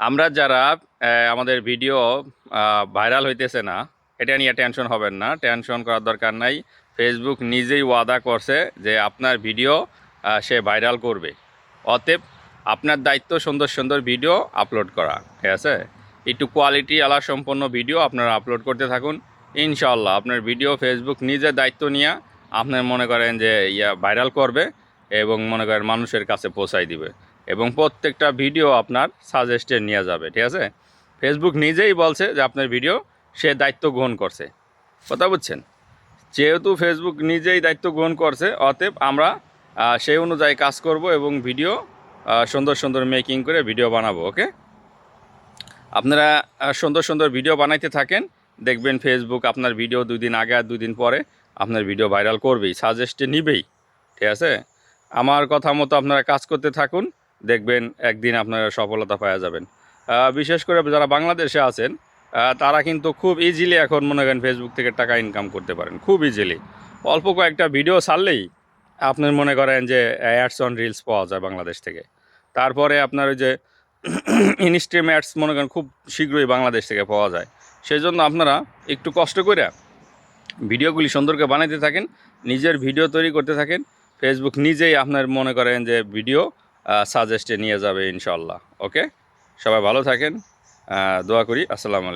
আমরা যারা আমাদের ভিডিও ভাইরাল হইতেছে না, এটা নিয়ে টেনশন হবেন না। টেনশন করার দরকার নাই। ফেসবুক নিজেই ওয়াদা করছে যে আপনার ভিডিও সে ভাইরাল করবে। অতএব আপনার দায়িত্ব সুন্দর সুন্দর ভিডিও আপলোড করা, ঠিক আছে? একটু কোয়ালিটি আলা সম্পন্ন ভিডিও আপনারা আপলোড করতে থাকুন। ইনশাল্লাহ আপনার ভিডিও ফেসবুক নিজে দায়িত্ব নিয়ে আপনার মনে করেন যে ইয়া ভাইরাল করবে এবং মনে করেন মানুষের কাছে পৌঁছাই দিবে। এবং প্রত্যেকটা ভিডিও আপনার সাজেস্টে নিয়ে যাবে, ঠিক আছে? ফেসবুক নিজেই বলছে যে আপনার ভিডিও সে দায়িত্ব গ্রহণ করছে। কথা বুঝছেন? যেহেতু ফেসবুক নিজেই দায়িত্ব গ্রহণ করছে, অতএব আমরা সেই অনুযায়ী কাজ করব এবং ভিডিও সুন্দর সুন্দর মেকিং করে ভিডিও বানাবো, ওকে? আপনারা সুন্দর সুন্দর ভিডিও বানাইতে থাকেন, দেখবেন ফেসবুক আপনার ভিডিও দুই দিন আগে আর দুই দিন পরে আপনার ভিডিও ভাইরাল করবেই সাজেস্টে নিবেই, ঠিক আছে? আমার কথা মতো আপনারা কাজ করতে থাকুন। দেখবেন একদিন আপনারা সফলতা পাওয়া যাবেন। বিশেষ করে যারা বাংলাদেশে আছেন তারা কিন্তু খুব ইজিলি এখন মনে করেন ফেসবুক থেকে টাকা ইনকাম করতে পারেন, খুব ইজিলি অল্প কয়েকটা ভিডিও ছাড়লেই আপনার মনে করেন যে অ্যাডস অন রিলস পাওয়া যায় বাংলাদেশ থেকে। তারপরে আপনার ওই যে ইনস্ট্রিম অ্যাডস মনে করেন খুব শীঘ্রই বাংলাদেশ থেকে পাওয়া যায়। সেই জন্য আপনারা একটু কষ্ট করে ভিডিওগুলি সুন্দরকে বানাইতে থাকেন, নিজের ভিডিও তৈরি করতে থাকেন। ফেসবুক নিজেই আপনার মনে করেন যে ভিডিও সাজেস্টে নিয়ে যাবে ইনশাল্লাহ ওকে সবাই ভালো থাকেন দোয়া করি আসসালামু আলাইকুম।